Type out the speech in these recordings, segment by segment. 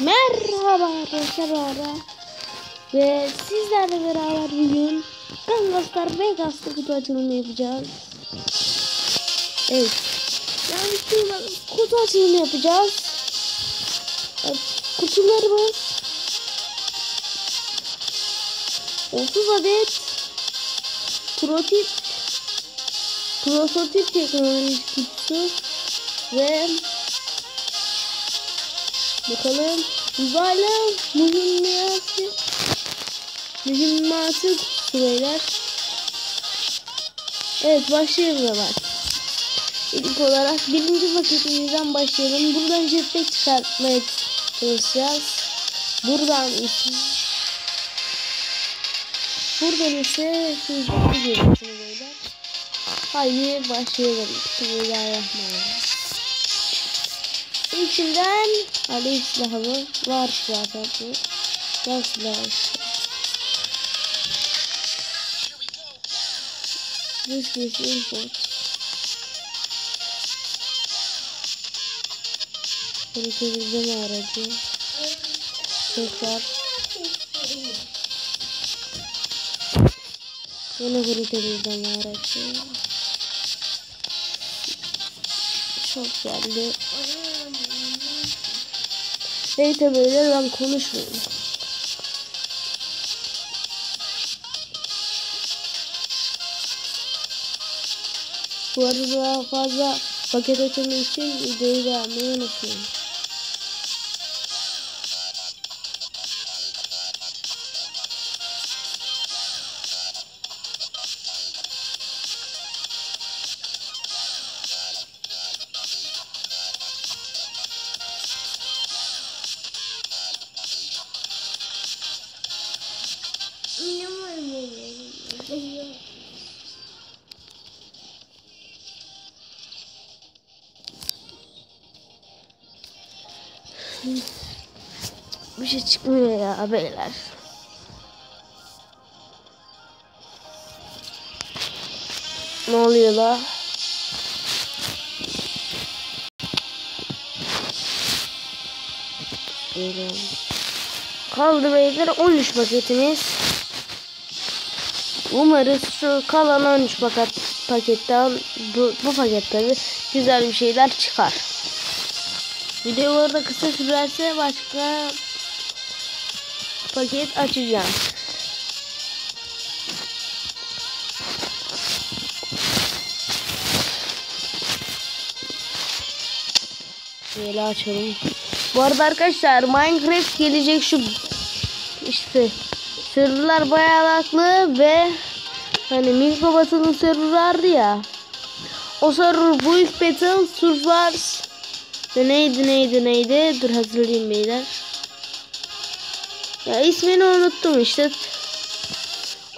Merhaba arkadaşlar ve sizlerle beraber bugün Gangastar Vegas'ta kutu açılımı yapacağız. Evet. Yani şurada kutu açılımı yapacağız. Kutularımız 30 adet prototip prototip teknoloji kutusu ve Bakalım. Uzaylı mühimmatı mühimmatı süreyler. Evet başlayalım. İlk olarak birinci paketimizden başlayalım. Buradan jetpack çıkartmaya çalışacağız. Buradan ise Buradan ise hızlı görüyorsunuz beyler. Haydi başlayalım. Bismillahirrahmanirrahim. İçinden alev silahı var zaten bu. Var silahı. This is import. Temizleme aracı. Tekrar. Yine temizleme aracı. Çok geldi. Neyse böyle ben konuşmuyorum. Bu arada daha fazla paket açımı için videoyu beğenmeyi unutmayın. Bir şey çıkmıyor ya beyler. Ne oluyor la? Kaldı beyler 13 paketimiz. Umarız şu kalan 13 paket paketten bu, bu pakette güzel bir şeyler çıkar. Video bu kısa sürerse başka paket açacağım. Şöyle açalım. Bu arada arkadaşlar Minecraft gelecek şu işte serverlar bayağı haklı ve hani Milko Batı'nın server vardı ya. O server bu ilk Battle Surfers ve neydi neydi neydi dur hatırlayayım beyler. Ya ismini unuttum işte.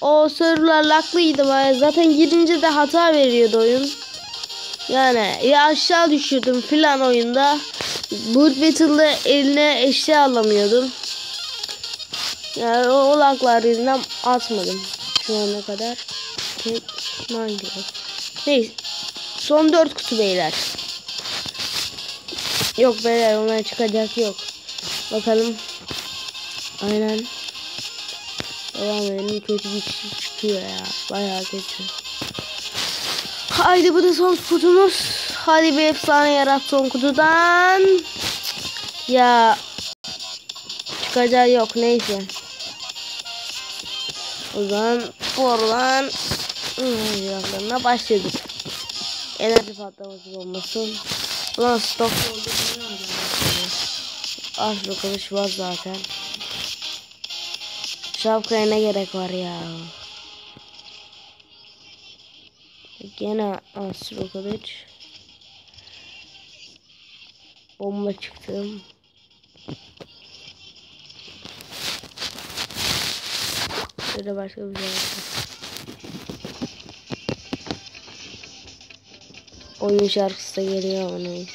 O serverlar laklıydı bayağı. Zaten girince de hata veriyordu oyun. Yani ya aşağı düşürdüm filan oyunda. Boot Battle'da eline eşya alamıyordum. Yani o, laklar yüzünden atmadım şu ana kadar. Neyse. Son 4 kutu beyler. Yok beyler onlar çıkacak yok. Bakalım. Aynen. Devam edelim. Kötü bir şey çıkıyor ya. Bayağı kötü. Haydi bu da son kutumuz. Hadi bir efsane yarat son kutudan. Ya. Çıkacağı yok neyse. O zaman oradan hmm, başladık. Enerji patlaması bombası. Ulan stok oldu. Az kılıç var zaten. Şapkaya ne gerek var ya. Gene astro kılıç. Bomba çıktım. Şöyle başka bir şey. Oyun şarkısı da geliyor neyse.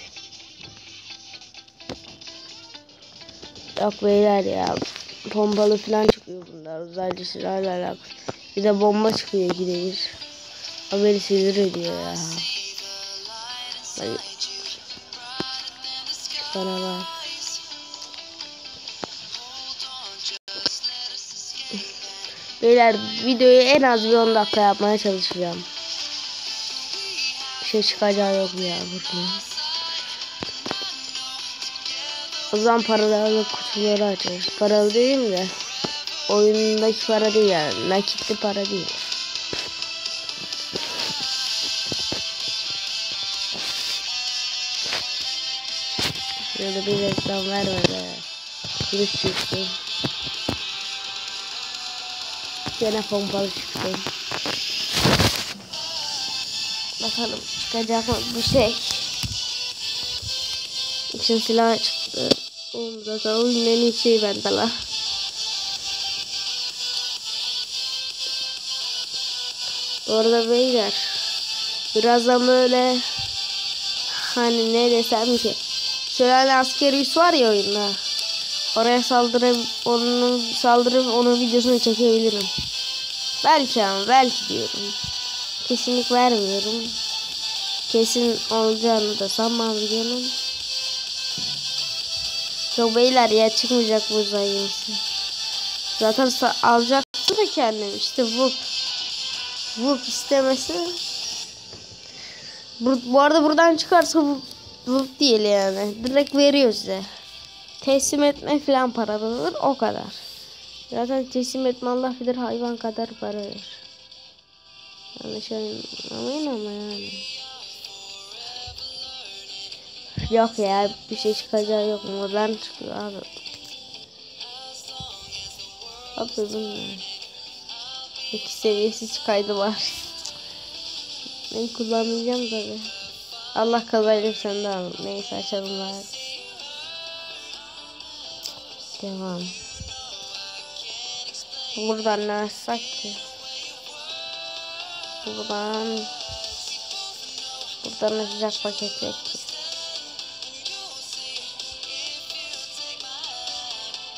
Yok beyler ya. Pompalı falan çıkıyor bunlar. Uzaylı silahla alakalı. Bir de bomba çıkıyor gidebilir. Haberi sinir ediyor ya. Hadi. Bana var. Beyler videoyu en az bir 10 dakika yapmaya çalışacağım. Bir şey çıkacağı yok ya burada. O zaman paralı kutuları açıyoruz. Paralı değil de oyundaki para değil yani. Nakitli para değil. Şöyle bir reklam vermedi. Giriş çıktı. Gene pompalı çıktı. Bakalım çıkacak mı bir şey. İçin silah çıktı. Zaten oyunun en iyi şeyi bende la. Bu arada beyler birazdan böyle hani ne desem ki şöyle askeri üs var ya oyunda oraya saldırıp onun saldırıp onun videosunu çekebilirim belki ama belki diyorum kesinlik vermiyorum kesin olacağını da sanmam videonun Yok beyler ya çıkmayacak bu gemisi. Zaten alacaktı da kendim işte Vup. Vup istemesi. Bu, bu arada buradan çıkarsa Vup, Vup değil yani. Direkt veriyor size. Teslim etme falan paralıdır o kadar. Zaten teslim etme Allah bilir hayvan kadar para verir. Yanlış anlamayın ama yani. Yok ya bir şey çıkacağı yok modern çıkıyor abi. Bu ne? İki seviyesi çıkaydı var. Ben kullanmayacağım tabi. Allah kazayla sen de al. Neyse açalım bari. Devam. Buradan ne açsak ki? Buradan Buradan açacak paket yok ki.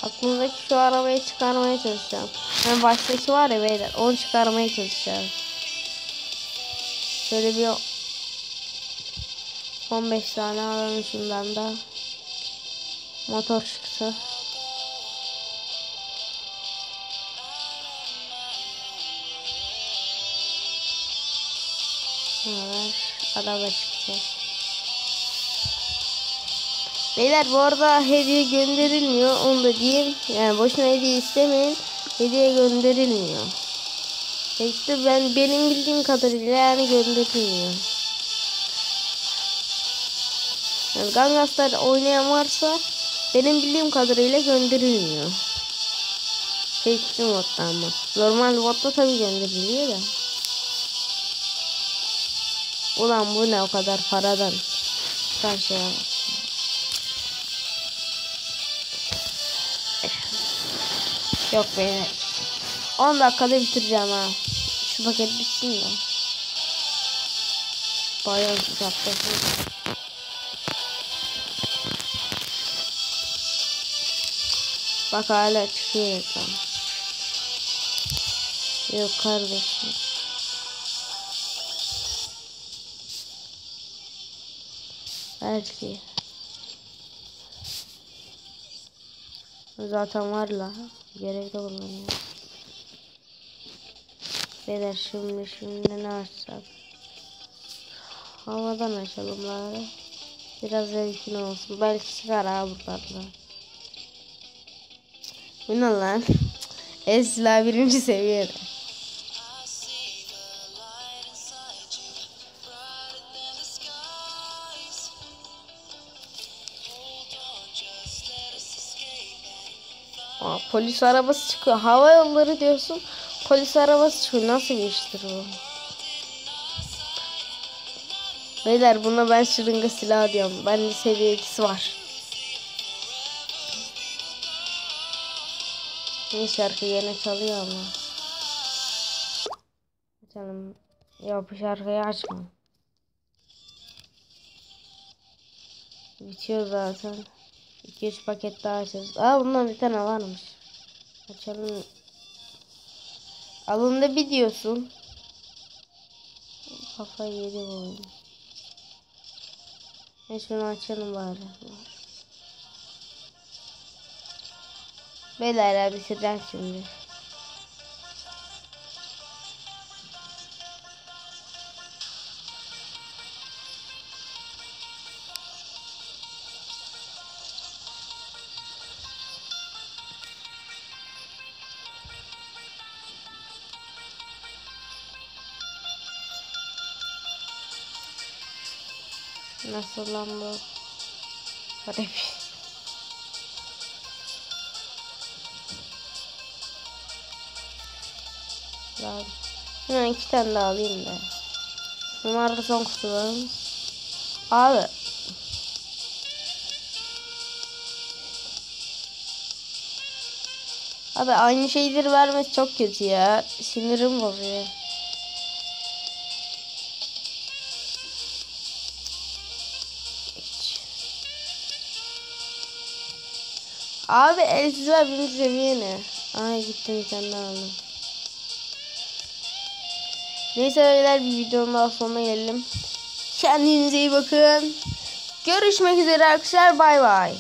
Aklımdaki şu arabayı çıkarmaya çalışacağım. Yani baştaki var ya beyler onu çıkarmaya çalışacağım. Şöyle bir 15 tane alalım şundan da. Motor çıktı. Araba çıktı. Beyler bu arada hediye gönderilmiyor. Onu da diyeyim. Yani boşuna hediye istemeyin. Hediye gönderilmiyor. İşte ben benim bildiğim kadarıyla yani gönderilmiyor. Yani Gangaslar oynayan varsa benim bildiğim kadarıyla gönderilmiyor. Seçtim modda ama. Normal modda tabii gönderiliyor da. Ulan bu ne o kadar paradan. Karşıya bak. Yok beyler. 10 dakikada bitireceğim ha. Şu paket bitsin de. Bayağı uzaktasın. Bak hala çıkıyor reklam. Yok kardeşim. Belki. Zaten var la. Gerek de kullanıyor. Beyler şimdi şimdi ne açsak? Havadan açalım bari. Biraz zevkin olsun. Belki çıkar ha buradan. Bu ne lan? Esla birinci seviyede. Aa, polis arabası çıkıyor. Hava yolları diyorsun. Polis arabası çıkıyor. Nasıl bir iştir bu? Beyler buna ben şırınga silah diyorum. Bende seviye ikisi var. Ne şarkı yine çalıyor ama. Açalım. Ya bu şarkıyı açma. Bitiyor zaten. 2-3 paket daha açacağız. Aa bundan bir tane varmış. Açalım. Alında bir diyorsun. Kafayı yedi bu oyun. Şunu açalım bari. Beyler bitireceğim şimdi. Nasıl lan bu? Hadi. Lan. Hemen iki tane daha alayım da. Bunlar da son kutularımız. Abi. Abi aynı şeyleri vermesi çok kötü ya. Sinirim bozuyor. Abi elsiz ver birinci seviye ne? Ay gittim bir tane. Neyse beyler bir videonun daha sonuna gelelim. Kendinize iyi bakın. Görüşmek üzere arkadaşlar. Bay bay.